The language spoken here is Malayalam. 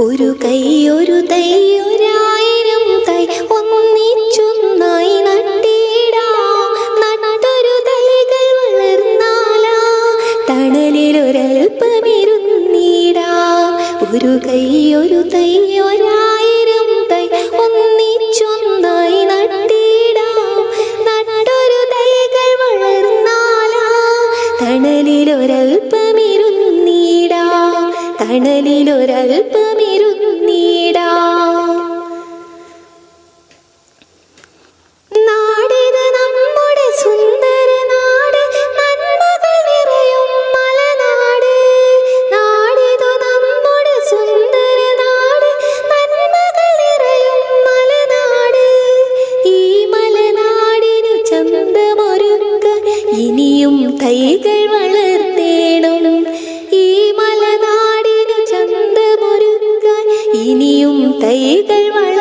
ഒരു കൈ ഒരു തൈ ഒരായിരം തൈ. ഒന്നിച്ചൊന്നായി നട്ടിടാ. നട്ടൊരു തൈകൾ വളർന്നാലാ. തണലിൽ ഒരൽപ്പമിരുന്നീടാ. ഒരു കൈ ഒരു തൈ ഒരായിരം തൈ. ഒന്നിച്ചൊന്നായി നട്ടിടാം. നട്ടൊരു തൈകൾ വളർന്നാലാ. തണലിലൊരൽപ്പമിരുന്നിടാം തണലിലൊരൽപ്പമിരുന്നിടാം നാടിത് തൈകൾ സുന്ദര മലനാടിനു ചന്തമൊരുക്കാൻ ഇനിയും തൈകൾ വളർത്തേണം